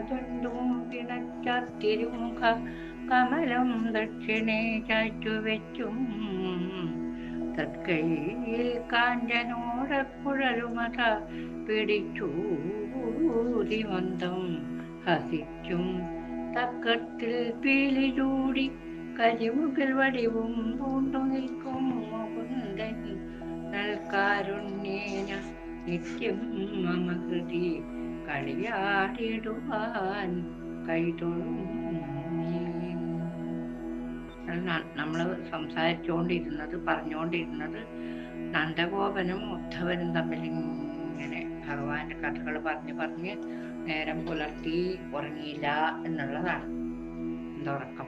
കാൽതുണ്ടും പിണച്ചാത്തിരുമുഖ കമലം ദക്ഷിണേ ചാറ്റുവെച്ചും. തത്കൈയിൽ കാഞ്ചനോടക്കുഴലുമത പിടിച്ചൂതിമന്തം ഹസിച്ചും. തക്കത്തിൽ പീലി ചൂടി കരിമുകിൽ വടിവും പൂണ്ടു നിൽക്കും മുകുന്ദൻ. നൽകാരുണ്യേന നിത്യം മമ ഹൃദി കളിയാടിടുവാൻ കൈതൊഴും നമ്മൾ സംസാരിച്ചുകൊണ്ടിരുന്നത് പറഞ്ഞുകൊണ്ടിരുന്നത് നന്ദഗോപനും ഉദ്ധവനും തമ്മിൽ ഇങ്ങനെ ഭഗവാന്റെ കഥകൾ പറഞ്ഞ് പറഞ്ഞ് നേരം പുലർത്തി ഉറങ്ങിയില്ല എന്നുള്ളതാണ്. എന്താ ഉറക്കം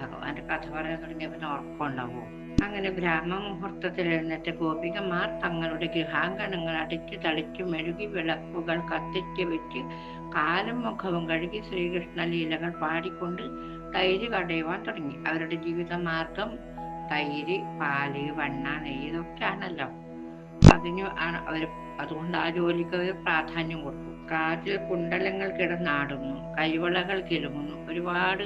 ഭഗവാന്റെ കഥ പറയാൻ തുടങ്ങിയ പിന്നെ ഉറക്കം ഉണ്ടാവുമോ? അങ്ങനെ ബ്രാഹ്മ മുഹൂർത്തത്തിൽ എഴുന്നേറ്റ് ഗോപികമാർ തങ്ങളുടെ ഗൃഹാങ്കണങ്ങൾ അടിച്ചു തളിച്ചു മെഴുകി വിളക്കുകൾ കത്തിച്ച് വെച്ച് കാലും മുഖവും കഴുകി ശ്രീകൃഷ്ണ ലീലകൾ പാടിക്കൊണ്ട് തൈര് കടയുവാൻ തുടങ്ങി. അവരുടെ ജീവിത മാർഗം തൈര് പാൽ വെണ്ണ നെയ്യ് ഇതൊക്കെയാണല്ലോ. അതിന് അവർ അതുകൊണ്ട് ആ ജോലിക്ക് അവർ പ്രാധാന്യം കൊടുക്കും. കാറ്റിൽ കുണ്ടലങ്ങൾ കിടന്നാടുന്നു കൈവളകൾ കിലുങ്ങുന്നു. ഒരുപാട്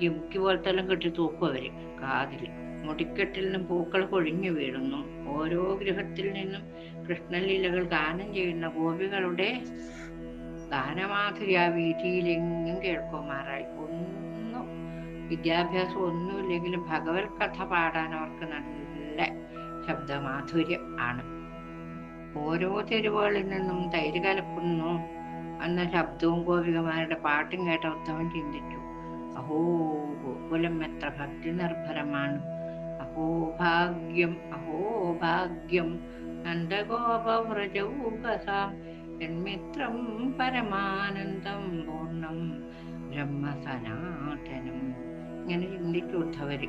ജിമുക്കി പോലത്തെ എല്ലാം കെട്ടി തൂക്കും അവർ കാതിൽ മുടിക്കെട്ടിൽ നിന്നും പൂക്കൾ കൊഴിഞ്ഞു വീഴുന്നു. ഓരോ ഗൃഹത്തിൽ നിന്നും കൃഷ്ണലീലകൾ ഗാനം ചെയ്യുന്ന ഗോപികളുടെ ഗാനമാധുരി ആ വീതിയിലെങ്ങും കേൾക്കുമാറായി. ഒന്നും വിദ്യാഭ്യാസം ഒന്നുമില്ലെങ്കിലും ഭഗവത് കഥ പാടാൻ അവർക്ക് നല്ല ശബ്ദമാധുര്യം ആണ്. ഓരോ തെരുവുകളിൽ നിന്നും തൈര് കലക്കുന്നു എന്ന ശബ്ദവും ഗോപികമാരുടെ പാട്ടും കേട്ട ഉദ്ധവൻ ചിന്തിച്ചു. അഹോ ഗോകുലം എത്ര ഭക്തി നിർഭരമാണ് അഹോ ഭാഗ്യം അഹോ ഭാഗ്യം നന്ദഗോപവ്രജൗകസാം എന്മിത്രം പരമാനന്ദം പൂർണം ബ്രഹ്മസനാതനം. ഇങ്ങനെ ചിന്തിച്ചു ഉദ്ധവര്.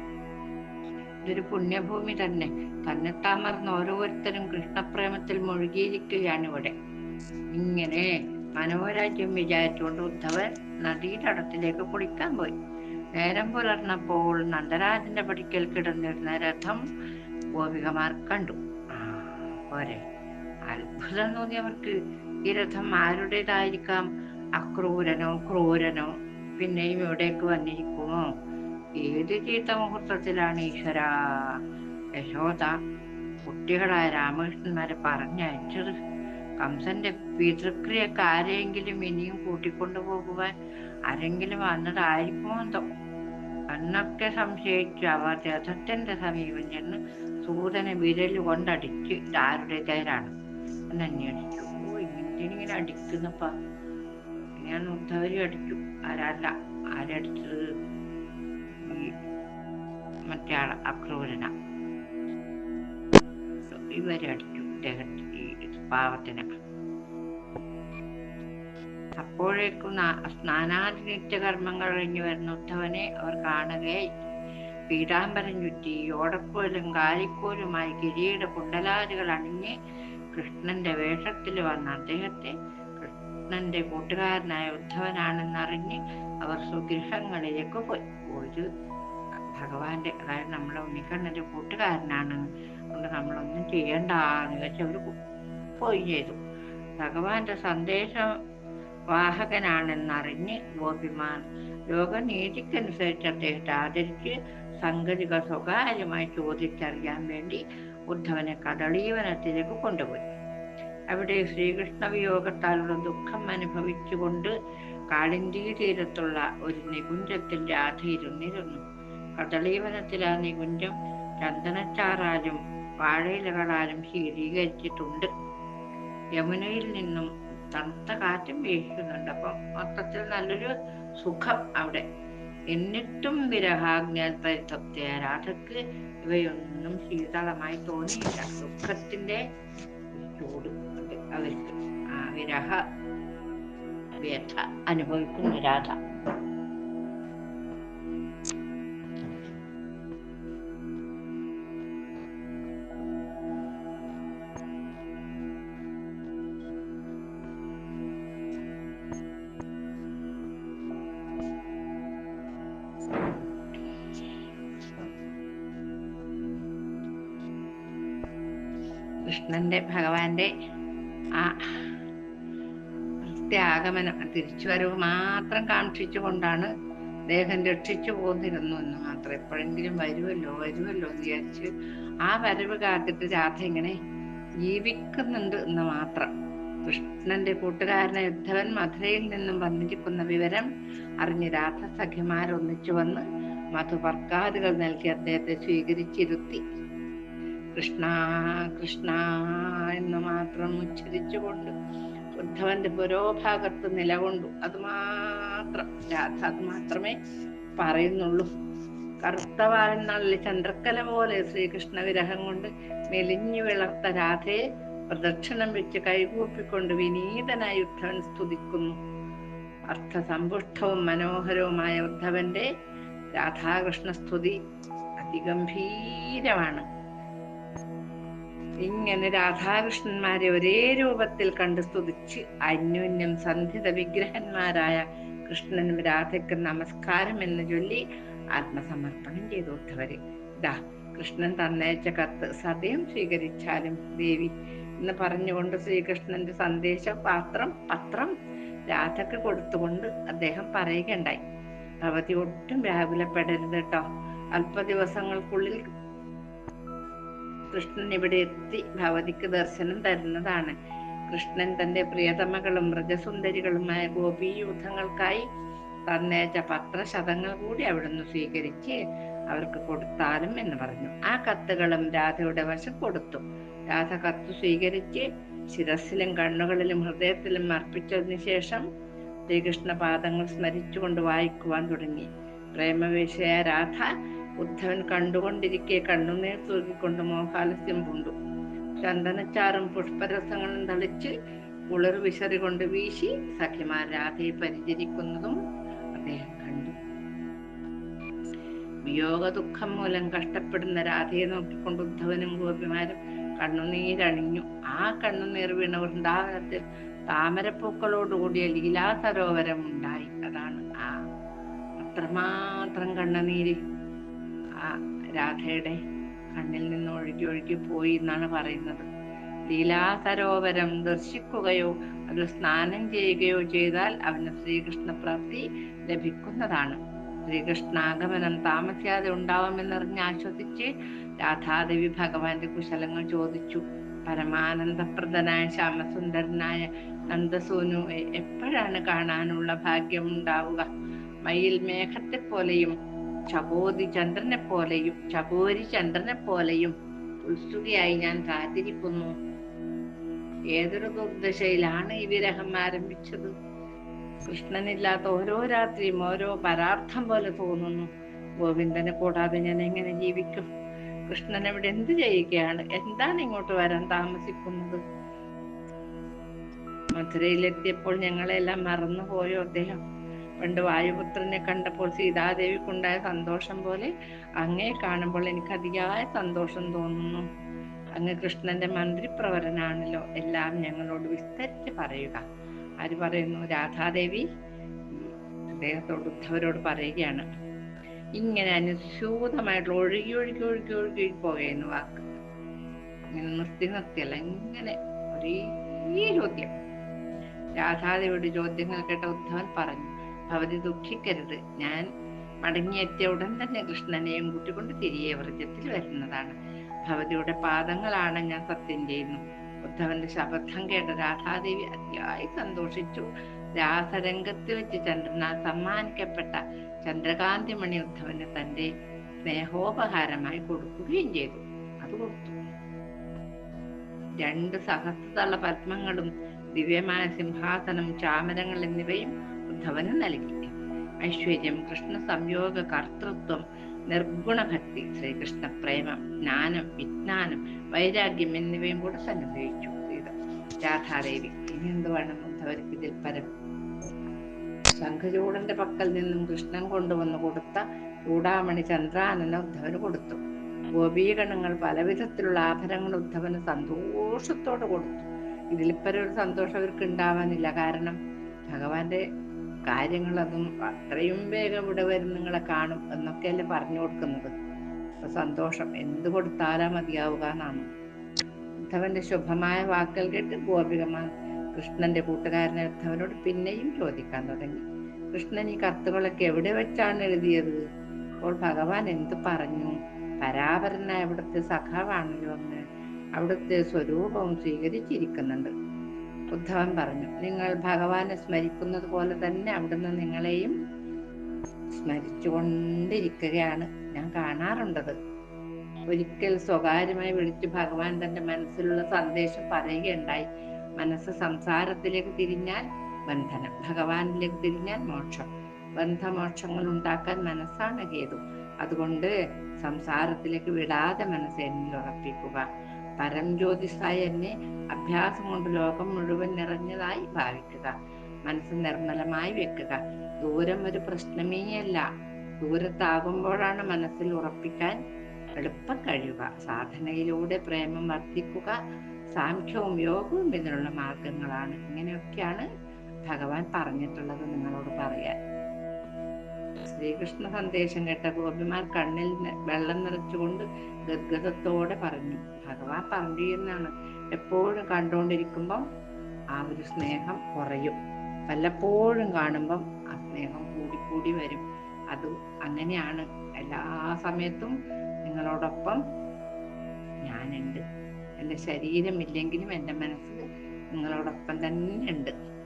ഇതൊരു പുണ്യഭൂമി തന്നെ. തന്നെത്താമർന്ന് ഓരോരുത്തരും കൃഷ്ണപ്രേമത്തിൽ മുഴുകിയിരിക്കുകയാണ് ഇവിടെ. ഇങ്ങനെ മനോരാജ്യം വിചാരിച്ചുകൊണ്ട് ഉദ്ധവൻ നദീതടത്തിലേക്ക് കുളിക്കാൻ പോയി. നേരം പുലർന്നപ്പോൾ നന്ദരാജന്റെ പടിക്കൽ കിടന്നിരുന്ന രഥം ഗോപികമാർ കണ്ടു. പോരെ. അത്ഭുതം തോന്നി അവർക്ക് ഈ രഥം ആരുടേതായിരിക്കാം? അക്രൂരനോ ക്രൂരനോ? പിന്നെയും ഇവിടേക്ക് വന്നിരിക്കുമോ? ഏത് ചീത്ത മുഹൂർത്തത്തിലാണ് ഈശ്വര? യശോദ കുട്ടികളായ രാമകൃഷ്ണന്മാരെ പറഞ്ഞയച്ചത്. കംസന്റെ പിതൃക്രിയക്ക് ആരെയെങ്കിലും ഇനിയും കൂട്ടിക്കൊണ്ടു പോകുവാൻ ആരെങ്കിലും വന്നതായിരിക്കുമോ എന്തോ എന്നൊക്കെ സംശയിച്ചു. അവർ രഥത്തിന്റെ സമീപം ചെന്ന് സൂതനെ വിരൽ കൊണ്ടടിച്ച് ഇതാരുടെ തേരാണ് എന്ന് അന്വേഷിച്ചു. ഓ ഇങ്ങനെ അടിക്കുന്നപ്പ. ഞാൻ ഉദ്ധവരി അടിച്ചു. ആരല്ല ആരടിച്ചത്? ഈ മറ്റേ ആൾ അക്രൂരന. ഇവരടിച്ചു ഇദ്ദേഹത്തിന് ഇദ്ദേഹത്തെ ഈ പാവത്തിനെ. അപ്പോഴേക്കും സ്നാനാതിനിത്യ കർമ്മങ്ങൾ കഴിഞ്ഞു വരുന്ന ഉദ്ധവനെ അവർ കാണുകയായി. പീതാംബരം ചുറ്റി ഓടക്കോലും കാലിക്കോലുമായി കിരീട കുണ്ടലാദികൾ അണിഞ്ഞ് കൃഷ്ണന്റെ വേഷത്തിൽ വന്ന അദ്ദേഹത്തെ കൃഷ്ണന്റെ കൂട്ടുകാരനായ ഉദ്ധവനാണെന്നറിഞ്ഞ് അവർ സ്വഗൃഹങ്ങളിലേക്ക് പോയി. ഒരു ഭഗവാന്റെ അതായത് നമ്മളെ ഉണ്ണിക്കണ്ണന്റെ കൂട്ടുകാരനാണ്. അതുകൊണ്ട് നമ്മളൊന്നും ചെയ്യണ്ടെന്ന് വെച്ച് അവർ പോയി ചെയ്തു. ഭഗവാന്റെ സന്ദേശം വാഹകനാണെന്നറിഞ്ഞ് ഗോപിമാർ ലോകനീതിക്കനുസരിച്ച് അദ്ദേഹത്തെ ആദരിച്ച് സംഗതികൾ സ്വകാര്യമായി ചോദിച്ചറിയാൻ വേണ്ടി ഉദ്ധവനെ കടളീവനത്തിലേക്ക് കൊണ്ടുപോയി. അവിടെ ശ്രീകൃഷ്ണ വിയോഗത്താലുള്ള ദുഃഖം അനുഭവിച്ചുകൊണ്ട് കാളിന്തി തീരത്തുള്ള ഒരു നികുഞ്ചത്തിൽ രാധ ഇരുന്നിരുന്നു കദളീവനത്തിൽ ആ നികുഞ്ചം ചന്ദനച്ചാറാലും വാഴയിലകളാലും ശീതീകരിച്ചിട്ടുണ്ട്. യമുനയിൽ നിന്നും തണുത്ത കാറ്റും വീശുന്നുണ്ട്. അപ്പം മൊത്തത്തിൽ നല്ലൊരു സുഖം അവിടെ. എന്നിട്ടും വിരഹാഗ്നാൽ പരിതപ്തിയ രാധക്ക് ഇവയൊന്നും ശീതളമായി തോന്നിയില്ല. ദുഃഖത്തിന്റെ ചൂട് അവർക്ക് ആ വിരഹ വ്യഥ അനുഭവിക്കുന്ന രാധ. കൃഷ്ണന്റെ തിരിച്ചുവരവ് മാത്രം കാക്ഷിച്ചുകൊണ്ടാണ് ദേഹം രക്ഷിച്ചു പോന്നിരുന്നു എന്ന് മാത്രം. എപ്പോഴെങ്കിലും വരുമല്ലോ വരുമല്ലോ എന്ന് വിചാരിച്ച് ആ വരവ് കാത്തിട്ട് രാധ ഇങ്ങനെ ജീവിക്കുന്നുണ്ട് എന്ന് മാത്രം. കൃഷ്ണന്റെ കൂട്ടുകാരനെ യുദ്ധവൻ മധുരയിൽ നിന്നും വന്നിരിക്കുന്ന വിവരം അറിഞ്ഞ് രാധ സഖിമാരൊന്നിച്ചു വന്ന് മധുപർക്കാതുകൾ നൽകി അദ്ദേഹത്തെ സ്വീകരിച്ചിരുത്തി. കൃഷ്ണ കൃഷ്ണ എന്ന് മാത്രം ഉച്ചരിച്ചുകൊണ്ട് ഉദ്ധവന്റെ പുരോഭാഗത്ത് നിലകൊണ്ടു. അത് മാത്രം രാധ അത് മാത്രമേ പറയുന്നുള്ളൂ. കറുത്ത വാരനാളിൽ ചന്ദ്രക്കല പോലെ ശ്രീകൃഷ്ണ വിരഹം കൊണ്ട് മെലിഞ്ഞു വിളർത്ത രാധയെ പ്രദക്ഷിണം വെച്ച് കൈകൂപ്പിക്കൊണ്ട് വിനീതനായി ഉദ്ധവൻ സ്തുതിക്കുന്നു. അർത്ഥസമ്പുഷ്ടവും മനോഹരവുമായ ഉദ്ധവന്റെ രാധാകൃഷ്ണ സ്തുതി അതിഗംഭീരമാണ്. ഇങ്ങനെ രാധാകൃഷ്ണന്മാരെ ഒരേ രൂപത്തിൽ കണ്ട് സ്തുതിച്ച് അന്യോന്യം സന്ധിത വിഗ്രഹന്മാരായ കൃഷ്ണനും രാധയ്ക്ക് നമസ്കാരം എന്ന് ചൊല്ലി ആത്മസമർപ്പണം ചെയ്തു ഉദ്ധവരെ ഇതാ കൃഷ്ണൻ തന്നയച്ച കത്ത് സദയം സ്വീകരിച്ചാലും ദേവി എന്ന് പറഞ്ഞുകൊണ്ട് ശ്രീകൃഷ്ണന്റെ സന്ദേശ പാത്രം പത്രം രാധക്ക് കൊടുത്തുകൊണ്ട് അദ്ദേഹം പറയുകയുണ്ടായി. ഭവതി ഒട്ടും വ്യാകുലപ്പെടരുത് കേട്ടോ. അല്പ ദിവസങ്ങൾക്കുള്ളിൽ കൃഷ്ണൻ ഇവിടെ എത്തി ഭവതിക്ക് ദർശനം തരുന്നതാണ്. കൃഷ്ണൻ തന്റെ പ്രിയതമകളും മൃഗസുന്ദരികളുമായ ഗോപീയൂഥങ്ങൾക്കായി തന്നേച്ച പത്രശതങ്ങൾ കൂടി അവിടുന്ന് സ്വീകരിച്ച് അവർക്ക് കൊടുത്താലും എന്ന് പറഞ്ഞു. ആ കത്തുകളും രാധയുടെ വശം കൊടുത്തു. രാധ കത്ത് സ്വീകരിച്ച് ശിരസിലും കണ്ണുകളിലും ഹൃദയത്തിലും അർപ്പിച്ചതിന് ശേഷം ശ്രീകൃഷ്ണ പാദങ്ങൾ സ്മരിച്ചുകൊണ്ട് വായിക്കുവാൻ തുടങ്ങി. പ്രേമവേശയ രാധ ഉദ്ധവൻ കണ്ടുകൊണ്ടിരിക്കെ കണ്ണുനീർ തൂക്കിക്കൊണ്ട് മോഹാലസ്യം പൂണ്ടു. ചന്ദനച്ചാറും പുഷ്പരസങ്ങളും തളിച്ച് ഉളർ കൊണ്ട് വീശി സഖിമാർ രാധയെ പരിചരിക്കുന്നതും അദ്ദേഹം കണ്ടു. വിയോഗ ദുഃഖം മൂലം കഷ്ടപ്പെടുന്ന രാധയെ നോക്കിക്കൊണ്ട് ഉദ്ധവനും ഗോപിമാരും കണ്ണുനീരണിഞ്ഞു. ആ കണ്ണുനീർ വീണ വൃന്ദാവനത്തിൽ താമരപ്പൂക്കളോടുകൂടിയ ലീലാ സരോവരം ഉണ്ടായി അതാണ് ആ അത്രമാത്രം കണ്ണുനീര് രാധയുടെ കണ്ണിൽ നിന്ന് ഒഴുകി ഒഴുകി പോയി എന്നാണ് പറയുന്നത്. ലീലാ സരോവരം ദർശിക്കുകയോ അത് സ്നാനം ചെയ്യുകയോ ചെയ്താൽ അവന് ശ്രീകൃഷ്ണ പ്രാപ്തി ലഭിക്കുന്നതാണ്. ശ്രീകൃഷ്ണാഗമനം താമസിയാതെ ഉണ്ടാവുമെന്നറിഞ്ഞ് ആശ്വസിച്ച് രാധാദേവി ഭഗവാന്റെ കുശലങ്ങൾ ചോദിച്ചു. പരമാനന്ദപ്രദനായ ശ്യാമസുന്ദരനായ നന്ദസൂനു എപ്പോഴാണ് കാണാനുള്ള ഭാഗ്യം ഉണ്ടാവുക? മയിൽ മേഘത്തെ പോലെയും ചകോതി ചന്ദ്രനെ പോലെയും ചകോരി ചന്ദ്രനെ പോലെയും ഉത്സുകയായി ഞാൻ കാത്തിരിക്കുന്നു. ഏതൊരു ദുർദശയിലാണ് ഈ വിരഹം ആരംഭിച്ചത്? കൃഷ്ണനില്ലാത്ത ഓരോ രാത്രിയും ഓരോ പരാർത്ഥം പോലെ തോന്നുന്നു. ഗോവിന്ദനെ കൂടാതെ ഞാൻ എങ്ങനെ ജീവിക്കും? കൃഷ്ണൻ ഇവിടെ എന്ത് ചെയ്യുകയാണ്? എന്താണ് ഇങ്ങോട്ട് വരാൻ താമസിക്കുന്നത്? മധുരയിലെത്തിയപ്പോൾ ഞങ്ങളെല്ലാം മറന്നുപോയോ അദ്ദേഹം? പണ്ട് വായുപുത്രനെ കണ്ടപ്പോൾ സീതാദേവിക്കുണ്ടായ സന്തോഷം പോലെ അങ്ങയെ കാണുമ്പോൾ എനിക്ക് അതിയായ സന്തോഷം തോന്നുന്നു. അങ്ങ് കൃഷ്ണന്റെ മന്ത്രിപ്രവരനാണല്ലോ. എല്ലാം ഞങ്ങളോട് വിസ്തരിച്ച് പറയുക. ആര് പറയുന്നു? രാധാദേവി? അദ്ദേഹത്തോട് ഉദ്ധവരോട് പറയുകയാണ്. ഇങ്ങനെ അനുസ്യൂതമായിട്ടുള്ള ഒഴുകി ഒഴുകി ഒഴുകി ഒഴുകി പോകുന്നു വാക്ക്. ഇങ്ങനെ നിർത്തി നിർത്തിയല്ല ഇങ്ങനെ ഒരേ ചോദ്യം. രാധാദേവിയുടെ ചോദ്യങ്ങൾ കേട്ട ഉദ്ധവൻ പറഞ്ഞു. ഭവതി ദുഃഖിക്കരുത്. ഞാൻ മടങ്ങിയെത്തിയ ഉടൻ തന്നെ കൃഷ്ണനെയും കൂട്ടിക്കൊണ്ട് തിരികെ വ്രജത്തിൽ വരുന്നതാണ്. ഭവതിയുടെ പാദങ്ങളാണ് ഞാൻ സത്യം ചെയ്യുന്നു ഉദ്ധവന്റെ ശബ്ദം കേട്ട രാധാദേവി അതിയായി സന്തോഷിച്ചു. രാസരംഗത്ത് വെച്ച് ചന്ദ്രനാൽ സമ്മാനിക്കപ്പെട്ട ചന്ദ്രകാന്തിമണി ഉദ്ധവന് തന്റെ സ്നേഹോപഹാരമായി കൊടുക്കുകയും ചെയ്തു. അത് കൊടുത്തു. രണ്ട് സഹസ്രതള പത്മങ്ങളും ദിവ്യമായ സിംഹാസനം ചാമരങ്ങൾ എന്നിവയും ഉദ്ധവന് നൽകി. ഐശ്വര്യം കൃഷ്ണ സംയോഗ കർത്തൃത്വം നിർഗുണഭക്തി ശ്രീകൃഷ്ണ പ്രേമം ജ്ഞാനം വിജ്ഞാനം വൈരാഗ്യം എന്നിവയും കൂടെ സന്നുഭവിച്ചു ഇത് രാധാദേവി ഇനി എന്ത് വേണം ഉദ്ധവർക്ക് ഇതിൽ പരം? ശംഖചൂടന്റെ പക്കൽ നിന്നും കൃഷ്ണൻ കൊണ്ടുവന്ന് കൊടുത്ത ചൂടാമണി ചന്ദ്രാനന ഉദ്ധവന് കൊടുത്തു. ഗോപീഗണങ്ങൾ പലവിധത്തിലുള്ള ആഭരണങ്ങൾ ഉദ്ധവന് സന്തോഷത്തോടെ കൊടുത്തു. ഇതിലിപ്പരം ഒരു സന്തോഷം അവർക്ക് ഉണ്ടാവാനില്ല കാരണം ഭഗവാന്റെ കാര്യങ്ങളതും അത്രയും വേഗം ഇവിടെ വരും നിങ്ങളെ കാണും എന്നൊക്കെയല്ലേ പറഞ്ഞു കൊടുക്കുന്നത്. അപ്പൊ സന്തോഷം. എന്ത് കൊടുത്താലാ മതിയാവുക എന്നാണ്. ഉദ്ധവന്റെ ശുഭമായ വാക്കുകൾ കേട്ട് ഗോപികമാർ കൃഷ്ണന്റെ കൂട്ടുകാരനെ ഉദ്ധവനോട് പിന്നെയും ചോദിക്കാൻ തുടങ്ങി. കൃഷ്ണൻ ഈ കത്തുകളൊക്കെ എവിടെ വെച്ചാണ് എഴുതിയത്? അപ്പോൾ ഭഗവാൻ എന്ത് പറഞ്ഞു? പരാപരനായ അവിടുത്തെ സഖാവാണല്ലോ അങ്ങ് അവിടുത്തെ സ്വരൂപവും സ്വീകരിച്ചിരിക്കുന്നുണ്ട്. ഉദ്ധവൻ പറഞ്ഞു നിങ്ങൾ ഭഗവാനെ സ്മരിക്കുന്നത് പോലെ തന്നെ അവിടുന്ന് നിങ്ങളെയും സ്മരിച്ചുകൊണ്ടിരിക്കുകയാണ്. ഞാൻ കാണാറുണ്ടത്. ഒരിക്കൽ സ്വകാര്യമായി വിളിച്ച് ഭഗവാൻ തന്റെ മനസ്സിലുള്ള സന്ദേശം പറയുകയുണ്ടായി. മനസ്സ് സംസാരത്തിലേക്ക് തിരിഞ്ഞാൽ ബന്ധനം ഭഗവാനിലേക്ക് തിരിഞ്ഞാൽ മോക്ഷം. ബന്ധമോക്ഷങ്ങൾ ഉണ്ടാക്കാൻ മനസ്സാണ് ഹേതു അതുകൊണ്ട് സംസാരത്തിലേക്ക് വിടാതെ മനസ്സ് എന്നിൽ ഉറപ്പിക്കുക. പരംജ്യോതിസായി എന്നെ അഭ്യാസം കൊണ്ട് ലോകം മുഴുവൻ നിറഞ്ഞതായി ഭാവിക്കുക. മനസ്സ് നിർമ്മലമായി വെക്കുക. ദൂരം ഒരു പ്രശ്നമേ അല്ല. ദൂരത്താകുമ്പോഴാണ് മനസ്സിൽ ഉറപ്പിക്കാൻ എളുപ്പം കഴിയുക. സാധനയിലൂടെ പ്രേമം വർദ്ധിക്കുക സാംഖ്യവും യോഗവും ഇതിനുള്ള മാർഗങ്ങളാണ്. ഇങ്ങനെയൊക്കെയാണ് ഭഗവാൻ പറഞ്ഞിട്ടുള്ളത് നിങ്ങളോട് പറയാൻ. ശ്രീകൃഷ്ണ സന്ദേശം കേട്ട ഗോപിമാർ കണ്ണിൽ വെള്ളം നിറച്ചുകൊണ്ട് ഗദ്ഗതത്തോടെ പറഞ്ഞു ഭഗവാൻ പറഞ്ഞു എന്നാണ്. എപ്പോഴും കണ്ടുകൊണ്ടിരിക്കുമ്പം ആ ഒരു സ്നേഹം കുറയും. വല്ലപ്പോഴും കാണുമ്പം ആ സ്നേഹം കൂടിക്കൂടി വരും. അത് അങ്ങനെയാണ്. എല്ലാ സമയത്തും നിങ്ങളോടൊപ്പം ഞാനുണ്ട്. എന്റെ ശരീരമില്ലെങ്കിലും എന്റെ മനസ്സ് നിങ്ങളോടൊപ്പം തന്നെ ഉണ്ട്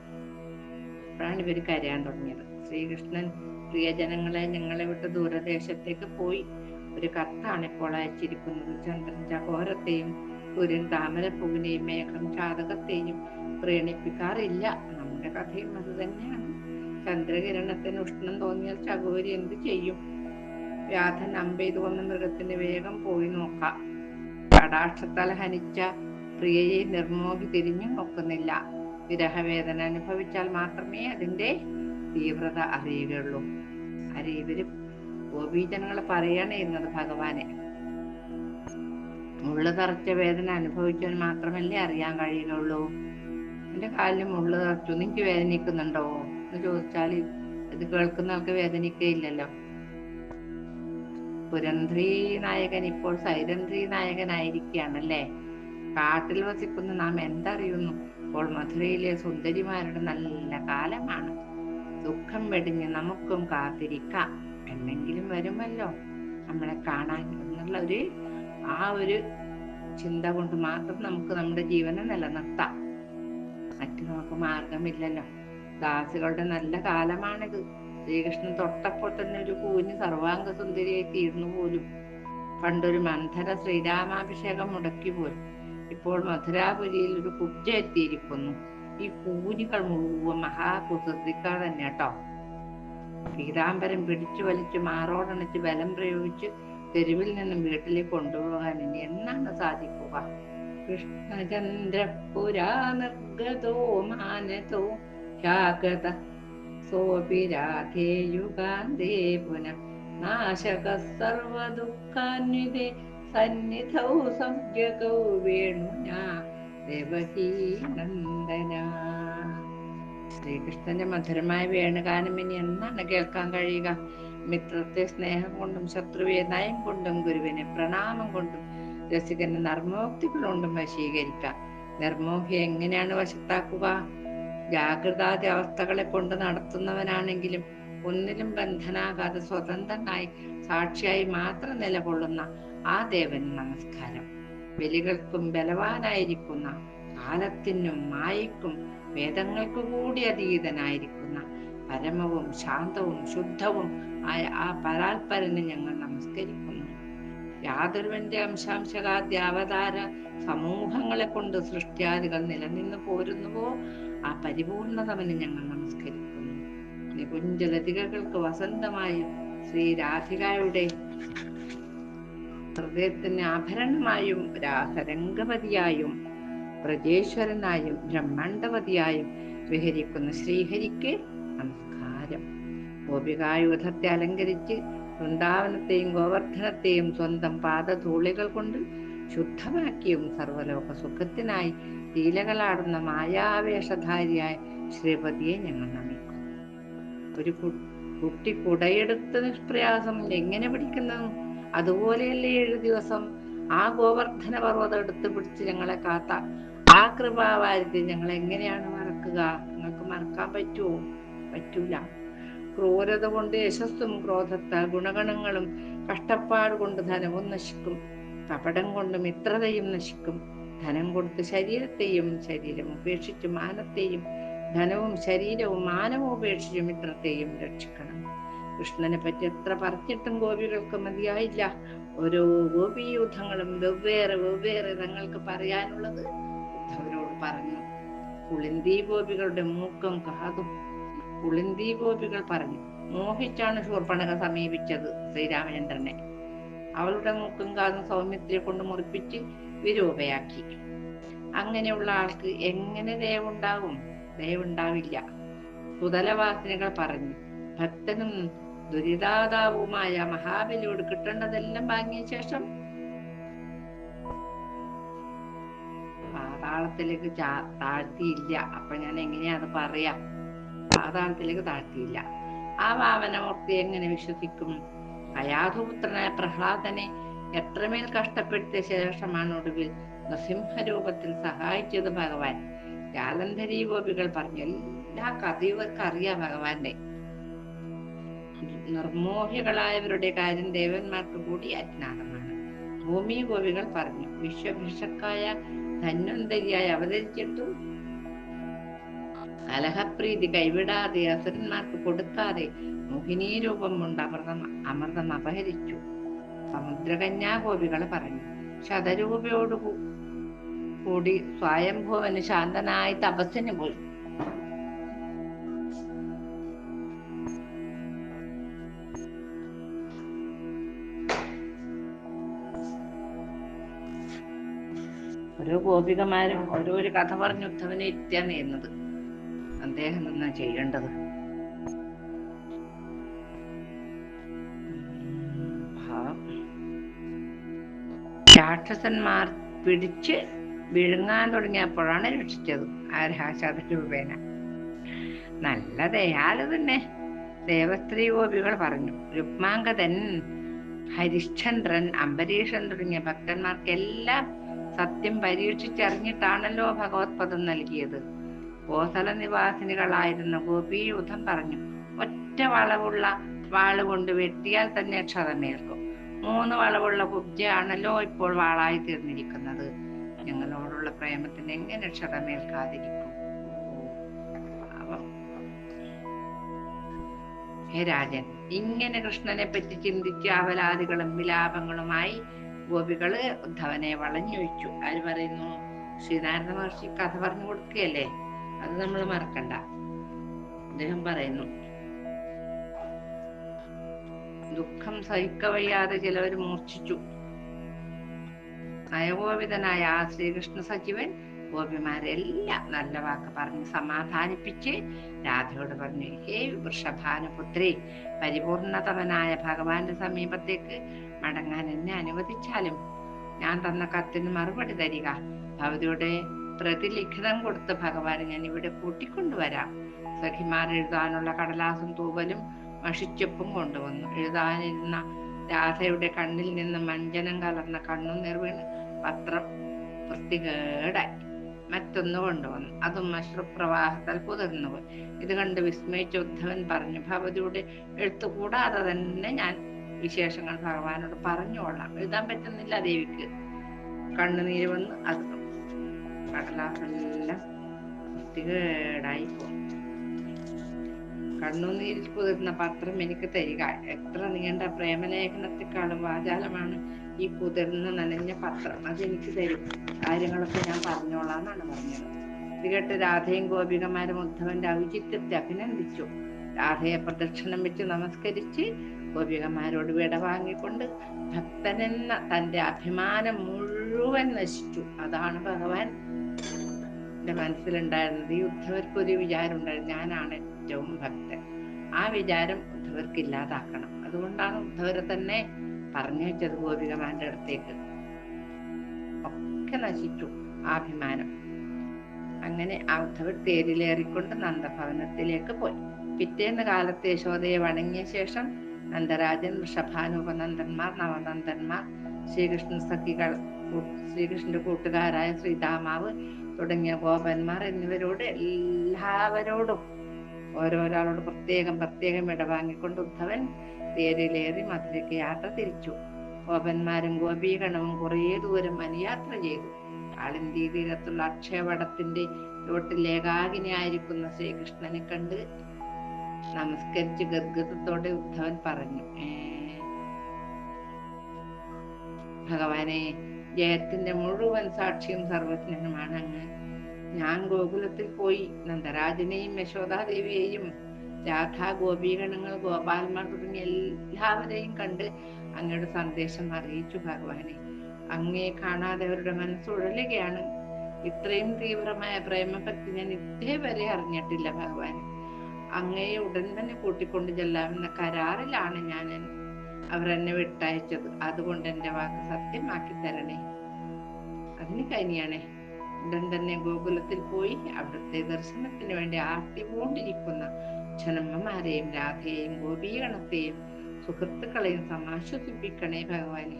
അപ്പോഴാണ് ഇവർ കരയാൻ തുടങ്ങിയത്. ശ്രീകൃഷ്ണൻ പ്രിയജനങ്ങളെ ഞങ്ങളെ വിട്ട് ദൂരദേശത്തേക്ക് പോയി. ഒരു കത്താണ് ഇപ്പോൾ അയച്ചിരിക്കുന്നത്. ചന്ദ്രൻ ചകോരത്തെയും സൂര്യൻ താമരപ്പൂവിനെയും മേഘം ചാതകത്തെയും പ്രീണിപ്പിക്കാറില്ല. നമ്മുടെ കഥയും അത് തന്നെയാണ്. ചന്ദ്രകിരണത്തിന് ഉഷ്ണം തോന്നിയാൽ ചകോരി എന്ത് ചെയ്യും? വ്യാധൻ അമ്പെയ്തു വന്ന മൃഗത്തിന് വേഗം പോയി നോക്കാം. കടാക്ഷത്താൽ ഹനിച്ച പ്രിയയെ നിർമോഹി തിരിഞ്ഞു നോക്കുന്നില്ല. വിരഹവേദന അനുഭവിച്ചാൽ മാത്രമേ അതിന്റെ തീവ്രത അറിയുകയുള്ളൂ. അരെ ഇവർ ഗോപീജനങ്ങൾ പറയാണ് ഭഗവാനെ. മുള്ള തറച്ച വേദന അനുഭവിച്ചാൽ മാത്രമല്ലേ അറിയാൻ കഴിയുകയുള്ളൂ. എന്റെ കാലിന് മുള്ളു തറച്ചു നിനക്ക് വേദനിക്കുന്നുണ്ടോ? എന്ന് ചോദിച്ചാൽ ഇത് കേൾക്കുന്ന ആൾക്ക് വേദനിക്കയില്ലല്ലോ പുരന്ധ്രി നായകൻ ഇപ്പോൾ സൈരന്ധ്രി നായകനായിരിക്കുകയാണല്ലേ? കാട്ടിൽ വസിക്കുന്ന നാം എന്തറിയുന്നു? ഇപ്പോൾ മധുരയിലെ സുന്ദരിമാരുടെ നല്ല കാലമാണ്. ദുഃഖം വെടിഞ്ഞ് നമുക്കും കാത്തിരിക്കാം. എന്നെങ്കിലും വരുമല്ലോ നമ്മളെ കാണാൻ എന്നുള്ള ഒരു ആ ഒരു ചിന്ത കൊണ്ട് മാത്രം നമുക്ക് നമ്മുടെ ജീവനെ നിലനിർത്താം. മറ്റു നമുക്ക് മാർഗമില്ലല്ലോ ദാസികളുടെ നല്ല കാലമാണിത്. ശ്രീകൃഷ്ണൻ തൊട്ടപ്പോൾ തന്നെ ഒരു കൂഞ്ഞ് സർവാംഗ സുന്ദരിയായി തീർന്നു പോലും. പണ്ടൊരു മന്ധര ശ്രീരാമാഭിഷേകം മുടക്കി പോലും ഇപ്പോൾ മധുരാപുരിയിൽ ഒരു കുബ്ജ എത്തിയിരിക്കുന്നു. ഈ കൂനികൾ മുഴുവൻ മഹാകുസൃതിക്കാർ തന്നെ കേട്ടോ പീതാംബരം പിടിച്ചു വലിച്ച് മാറോടണച്ച് ബലം പ്രയോഗിച്ച് തെരുവിൽ നിന്നും വീട്ടിലേക്ക് കൊണ്ടുപോകാൻ ഇനി എന്നാണ് സാധിക്കുക? കൃഷ്ണചന്ദ്രപുരാ മാനതോ സന്നിധൗ സംജഗൗ വേണുനാ ദേവകീ നന്ദന ശ്രീകൃഷ്ണന്റെ മധുരമായ വേണുഗാനം ഇനി എന്നാണ് കേൾക്കാൻ കഴിയുക. മിത്രത്തെ സ്നേഹം കൊണ്ടും ശത്രുവെ നയം കൊണ്ടും ഗുരുവിനെ പ്രണാമം കൊണ്ടും രസികന്റെ നർമ്മോക്തികൾ കൊണ്ടും വശീകരിക്കാം നിർമോഹി എങ്ങനെയാണ് വശത്താക്കുക? ജാഗ്രതാതി അവസ്ഥകളെ കൊണ്ട് നടത്തുന്നവനാണെങ്കിലും ഒന്നിലും ബന്ധനാകാതെ സ്വതന്ത്രനായി സാക്ഷിയായി മാത്രം നിലകൊള്ളുന്ന ആ ദേവന് നമസ്കാരം. ബലികൾക്കും ബലവാനായിരിക്കുന്ന കാലത്തിനും മായയ്ക്കും വേദങ്ങൾക്ക് കൂടി അതീതനായിരിക്കുന്ന പരമവും ശാന്തവും ശുദ്ധവും ആയ ആ പരാൽപരനെ ഞങ്ങൾ നമസ്കരിക്കുന്നു. യാതൊരുവന്റെ അംശാംശകാദ്യ അവതാര സമൂഹങ്ങളെ കൊണ്ട് സൃഷ്ടിയാദികൾ നിലനിന്ന് പോരുന്നുവോ? ആ പരിപൂർണതവന് ഞങ്ങൾ നമസ്കരിക്കുന്നു. നികുഞ്ചലതികൾക്ക് വസന്തമായും ശ്രീ രാധികയുടെ ഹൃദയത്തിന് ആഭരണമായും രാസരംഗപതിയായും പ്രജേശ്വരനായും ബ്രഹ്മാണ്ഡവതിയായും വിഹരിക്കുന്ന ശ്രീഹരിക്ക് നമസ്കാരം. ഗോപികായുധത്തെ അലങ്കരിച്ച് വൃന്ദാവനത്തെയും ഗോവർദ്ധനത്തെയും സ്വന്തം പാദധൂളികൾ കൊണ്ട് ശുദ്ധമാക്കിയും സർവലോക സുഖത്തിനായി ലീലകളാടുന്ന മായാവേഷധാരിയായ ശ്രീപതിയെ ഞങ്ങൾ നമിക്കുന്നു. ഒരു കുട്ടി കുടയെടുത്ത് നിഷ്പ്രയാസം എങ്ങനെ പിടിക്കുന്നതും അതുപോലെയല്ലേ ഏഴു ദിവസം? ആ ഗോവർദ്ധന പർവതം എടുത്തു പിടിച്ച് ഞങ്ങളെ കാത്ത ആ കൃപാവാരിധി ഞങ്ങൾ എങ്ങനെയാണ് മറക്കുക? നിങ്ങൾക്ക് മറക്കാൻ പറ്റുമോ പറ്റൂല. ക്രൂരത കൊണ്ട് യശസ്സും ക്രോധത്താൽ ഗുണഗണങ്ങളും കഷ്ടപ്പാട് കൊണ്ട് ധനവും നശിക്കും. കപടം കൊണ്ട് മിത്രതയും നശിക്കും. ധനം കൊടുത്ത് ശരീരത്തെയും ശരീരം ഉപേക്ഷിച്ച് മാനത്തെയും ധനവും ശരീരവും മാനവും ഉപേക്ഷിച്ച് മിത്രത്തെയും രക്ഷിക്കണം. കൃഷ്ണനെ പറ്റി എത്ര പറഞ്ഞിട്ടും ഗോപികൾക്ക് മതിയായില്ല. ഓരോ ഗോപിയൂഥങ്ങളും വെവ്വേറെ വെവ്വേറെ തങ്ങൾക്ക് പറയാനുള്ളത് ഉദ്ധവരോട് പറഞ്ഞു. പുളിന്തി ഗോപികളുടെ മൂക്കും കാതും പുളിന്തി ഗോപികൾ പറഞ്ഞു. മോഹിച്ചാണ് ശൂർപ്പണക സമീപിച്ചത് ശ്രീരാമചന്ദ്രനെ. അവളുടെ മൂക്കും കാതും സൗമ്യത്തിലെ കൊണ്ട് മുറിപ്പിച്ച് വിരൂപയാക്കി. അങ്ങനെയുള്ള ആൾക്ക് എങ്ങനെ ദയവുണ്ടാകും ദയവുണ്ടാവില്ല കുതലവാസനകൾ പറഞ്ഞു. ഭക്തനും ദുരിതാതാവുമായ മഹാബലിയോട് കിട്ടേണ്ടതെല്ലാം വാങ്ങിയ ശേഷം പാതാളത്തിലേക്ക് താഴ്ത്തിയില്ല. അപ്പൊ ഞാൻ എങ്ങനെയാ അത് പറയാ. പാതാളത്തിലേക്ക് താഴ്ത്തിയില്ല. ആ വാമനമൂർത്തി എങ്ങനെ വിശ്വസിക്കും? അയാധുപുത്രനായ പ്രഹ്ലാദനെ എത്രമേൽ കഷ്ടപ്പെടുത്തിയ ശേഷമാണ് ഒടുവിൽ നൃസിംഹരൂപത്തിൽ സഹായിച്ചത് ഭഗവാൻ. ജാലന്ധരി ഗോപികൾ പറഞ്ഞു എല്ലാ കഥയും അറിയാം ഭഗവാന്റെ നിർമോഹികളായവരുടെ കാര്യം ദേവന്മാർക്ക് കൂടി അജ്ഞാതമാണ്. ഭൂമി ഗോപികൾ പറഞ്ഞു വിശ്വഭിഷക്കായ ധന്വന്തരിയായി അവതരിച്ചിട്ടും. കലഹപ്രീതി കൈവിടാതെ അസുരന്മാർക്ക് കൊടുക്കാതെ മോഹിനീ രൂപം കൊണ്ട് അമൃതം അമൃതം അപഹരിച്ചു. സമുദ്രകന്യാഗോപികൾ പറഞ്ഞു ശതരൂപയോട് കൂടി സ്വയംഭുവന് ശാന്തനായി തപസ്സിന് പോയി. ഓരോ ഗോപികമാരും ഓരോരു കഥ പറഞ്ഞു ഉദ്ധവനെ ഇരുത്തിയാണ് ചെയ്യുന്നത് അദ്ദേഹം എന്നാ ചെയ്യേണ്ടത്? രാക്ഷസന്മാർ പിടിച്ച് വിഴുങ്ങാൻ തുടങ്ങിയപ്പോഴാണ് രക്ഷിച്ചത് ആരാശാദ രൂപേന. നല്ല ദയാലു തന്നെ. ദേവസ്ത്രീ ഗോപികൾ പറഞ്ഞു രുക്മാങ്കതൻ ഹരിശ്ചന്ദ്രൻ അംബരീഷൻ തുടങ്ങിയ ഭക്തന്മാർക്കെല്ലാം സത്യം പരീക്ഷിച്ചറിഞ്ഞിട്ടാണല്ലോ ഭഗവത് പദം നൽകിയത്. കോസല നിവാസിനികളായിരുന്ന ഗോപീയൂഥം പറഞ്ഞു ഒറ്റ വളവുള്ള വാൾ കൊണ്ട് വെട്ടിയാൽ തന്നെ ക്ഷതമേൽക്കും. മൂന്ന് വളവുള്ള കുബ്ജയാണല്ലോ ഇപ്പോൾ വാളായി തീർന്നിരിക്കുന്നത്. ഞങ്ങളോടുള്ള പ്രേമത്തിന് എങ്ങനെ ക്ഷതമേൽക്കാതിരിക്കും. ഹേ രാജൻ ഇങ്ങനെ കൃഷ്ണനെ പറ്റി ചിന്തിച്ച് അവലാദികളും വിലാപങ്ങളുമായി ഗോപികൾ ഉദ്ധവനെ വളഞ്ഞൊഴിച്ചു. ആര് പറയുന്നു? ശ്രീനാരായണ മഹർഷി കഥ പറഞ്ഞു കൊടുക്കുകയല്ലേ? അത് നമ്മൾ മറക്കണ്ട. അദ്ദേഹം പറയുന്നു ദുഃഖം സഹിക്കവയ്യാതെ ചിലവർ മൂർച്ഛിച്ചു. നയകോപിതനായ ആ ശ്രീകൃഷ്ണ സജീവൻ ഗോപിമാരെല്ലാം നല്ല വാക്ക് പറഞ്ഞ് സമാധാനിപ്പിച്ച് രാധയോട് പറഞ്ഞു ഹേ വൃഷഭാനുപുത്രി പരിപൂർണതമനായ ഭഗവാന്റെ സമീപത്തേക്ക് മടങ്ങാൻ എന്നെ അനുവദിച്ചാലും ഞാൻ തന്ന കത്തിന് മറുപടി തരിക. ഭവതിയുടെ പ്രതിലിഖിതം കൊടുത്ത് ഭഗവാനെ ഞാൻ ഇവിടെ കൂട്ടിക്കൊണ്ടുവരാം. സഖിമാർ എഴുതാനുള്ള കടലാസും തൂവലും മഷിച്ചൊപ്പും കൊണ്ടുവന്നു. എഴുതാനിരുന്ന രാധയുടെ കണ്ണിൽ നിന്ന് മഞ്ജനം കലർന്ന കണ്ണുനീർ വീണ് പത്രം വൃത്തികേടായി. മറ്റൊന്ന് കൊണ്ടുവന്നു. അതും അശ്രുപ്രവാഹത്താൽ കുതിർന്നുപോയി ഇത് കണ്ട് വിസ്മയിച്ച ഉദ്ധവൻ പറഞ്ഞു ഭവതിയുടെ എഴുത്ത് കൂടാതെ തന്നെ ഞാൻ വിശേഷങ്ങൾ ഭഗവാനോട് പറഞ്ഞുകൊള്ളാം എഴുതാൻ പറ്റുന്നില്ല ദേവിക്ക്. കണ്ണുനീര് വന്ന് അത് കടലാസെല്ലാം വൃത്തികേടായി പോകും. കണ്ണുനീരിൽ കുതിർന്ന പത്രം എനിക്ക് തരിക. എത്ര നീണ്ട പ്രേമലേഖനത്തെക്കാളും വാചാലമാണ് ഈ കുതിർന്ന നനഞ്ഞ പത്രം. അതെനിക്ക് തരും. കാര്യങ്ങളൊക്കെ ഞാൻ പറഞ്ഞോളാം എന്നാണ് പറഞ്ഞത്. ഇത് കേട്ട് രാധയും ഗോപികമാരും ഉദ്ധവന്റെ ഔചിത്യത്തെ അഭിനന്ദിച്ചു. രാധയെ പ്രദക്ഷിണം വെച്ച് നമസ്കരിച്ച് ഗോപികമാരോട് വിട വാങ്ങിക്കൊണ്ട് ഭക്തനെന്ന തന്റെ അഭിമാനം മുഴുവൻ നശിച്ചു. അതാണ് ഭഗവാൻ. എന്റെ മനസ്സിലുണ്ടായിരുന്നത് ഈ ഉദ്ധവർക്ക് ഒരു വിചാരം ഉണ്ടായിരുന്നു. ഞാനാണ് ഏറ്റവും ഭക്തൻ. ആ വിചാരം ഉദ്ധവർക്ക് ഇല്ലാതാക്കണം. അതുകൊണ്ടാണ് ഉദ്ധവരെ തന്നെ പറഞ്ഞു വെച്ചത് ഗോപികമാരുടെ അടുത്തേക്ക്. ഒക്കെ നശിച്ചു അഭിമാനം. അങ്ങനെ ആ ഉദ്ധവർ തേരിലേറിക്കൊണ്ട് നന്ദഭവനത്തിലേക്ക് പോയി. പിറ്റേന്ന് കാലത്ത് യശോദയെ വണങ്ങിയ ശേഷം നന്ദരാജൻ വൃഷഭാനുപനന്ദന്മാർ നവനന്ദന്മാർ ശ്രീകൃഷ്ണ സഖികൾ ശ്രീകൃഷ്ണന്റെ കൂട്ടുകാരായ ശ്രീതാമാവ് തുടങ്ങിയ ഗോപന്മാർ എന്നിവരോട് എല്ലാവരോടും ഓരോരാളോട് പ്രത്യേകം പ്രത്യേകം ഇടവാങ്ങിക്കൊണ്ട് ഉദ്ധവൻ തേരിലേറി മധുരയ്ക്ക് യാത്ര തിരിച്ചു. ഗോപന്മാരും ഗോപീഗണവും കുറേ ദൂരം അനുയാത്ര ചെയ്തു. കാളിന്തി തീരത്തുള്ള അക്ഷയവടത്തിന്റെ ചോട്ടിൽ ശ്രീകൃഷ്ണനെ കണ്ട് നമസ്കരിച്ച് ഗദ്ഗതത്തോടെ ഉദ്ധവൻ പറഞ്ഞു. "ഏ, ഭഗവാനെ ജയത്തിന്റെ മുഴുവൻ സാക്ഷിയും സർവജ്ഞനുമാണ് അങ്ങ്. ഞാൻ ഗോകുലത്തിൽ പോയി നന്ദരാജനെയും യശോദാദേവിയെയും രാധാ ഗോപീഗണങ്ങൾ ഗോപാലന്മാർ തുടങ്ങിയ എല്ലാവരെയും കണ്ട് അങ്ങയുടെ സന്ദേശം അറിയിച്ചു ഭഗവാനെ. അങ്ങയെ കാണാതെ അവരുടെ മനസ്സുഴലുകയാണ് ഇത്രയും തീവ്രമായ പ്രേമഭക്തി ഞാൻ ഇതേവരെ അറിഞ്ഞിട്ടില്ല ഭഗവാൻ അങ്ങയെ ഉടൻ തന്നെ കൂട്ടിക്കൊണ്ട് ചെല്ലാമെന്ന കരാറിലാണ് ഞാൻ അവർ എന്നെ വിട്ടയച്ചത്. അതുകൊണ്ട് എന്റെ വാക്ക് സത്യമാക്കി തരണേ. അതിന് കനിയാണെ. ഉടൻ തന്നെ ഗോകുലത്തിൽ പോയി അവിടുത്തെ ദർശനത്തിന് വേണ്ടി ആർത്തികൊണ്ടിരിക്കുന്ന ജനമ്മമാരെയും രാധയെയും ഗോപീഗണത്തെയും സുഹൃത്തുക്കളെയും സമാശ്വസിപ്പിക്കണേ ഭഗവാനെ.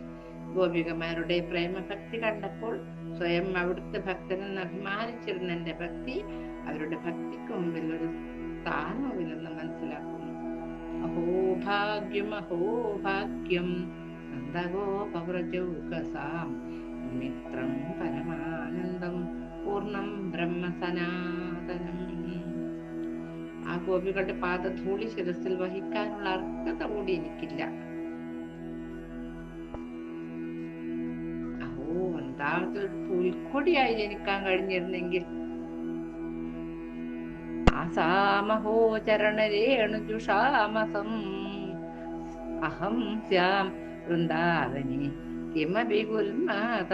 ഗോപികമാരുടെ പ്രേമഭക്തി കണ്ടപ്പോൾ സ്വയം അവിടുത്തെ ഭക്തനെന്ന് അഭിമാനിച്ചിരുന്ന എന്റെ ഭക്തി അവരുടെ ഭക്തിക്ക് മുമ്പിൽ ഒരു സ്ഥാനവുമില്ലെന്ന് മനസ്സിലാക്കുന്നു. അഹോഭാഗ്യം അഹോഭാഗ്യം. നന്ദഗോപവ്രജൗകസാം മിത്രം പരമാനന്ദം. പൂർണം ബ്രഹ്മസനാതനം. ആ ഗോപികളുടെ പാദധൂളി ശിരസിൽ വഹിക്കാനുള്ള അർഹത കൂടി എനിക്കില്ല. അഹോ ഒരു പുൽക്കൊടിയായി ജനിക്കാൻ കഴിഞ്ഞിരുന്നെങ്കിൽ ആസാമഹോ ചരണരേണുജുഷാമസം അഹം സ്യാം വൃന്ദാവനെ. കിമപി ഗുൽമാത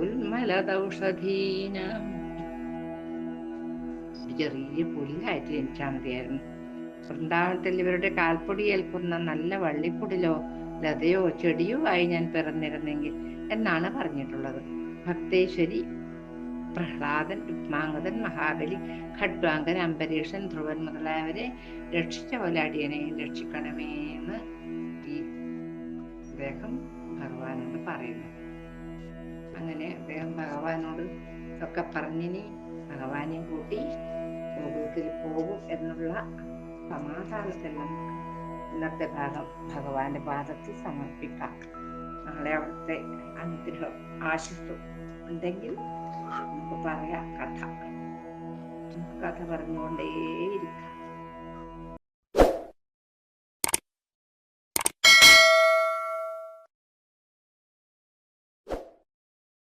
ഉന്മലദൗഷധീനം ചെറിയ പുല്ലായിട്ട് ജനിച്ചാൽ മതിയായിരുന്നു. വൃന്ദാവനത്തിൽ ഇവരുടെ കാൽപ്പൊടി ഏൽക്കുന്ന നല്ല വള്ളിപ്പൊടിലോ ലതയോ ചെടിയോ ആയി ഞാൻ പിറന്നിരുന്നെങ്കിൽ എന്നാണ് പറഞ്ഞിട്ടുള്ളത്. ഭക്തേശ്വരി പ്രഹ്ലാദൻ രുക്മാംഗതൻ മഹാബലി ഖഡ്വാങ്കൻ അംബരീഷൻ ധ്രുവൻ മുതലായവരെ രക്ഷിച്ച പോലെ അടിയനെയും രക്ഷിക്കണമേ എന്ന് ഈ അദ്ദേഹം ഭഗവാനോട് പറയുന്നു. അങ്ങനെ അദ്ദേഹം ഭഗവാനോട് ഒക്കെ പറഞ്ഞിനി ഭഗവാനെ കൂട്ടി ഗോകുലത്തിൽ പോകും എന്നുള്ള സമാധാനത്തെല്ലാം ഇന്നത്തെ ഭാഗം ഭഗവാന്റെ പാദത്തിൽ സമർപ്പിക്കാം. നാളെ അവിടുത്തെ അനുഗ്രഹം ആശിസ്സും ഉണ്ടെങ്കിൽ നമുക്ക് പറയാം കഥ. കഥ പറഞ്ഞുകൊണ്ടേയിരിക്കാം.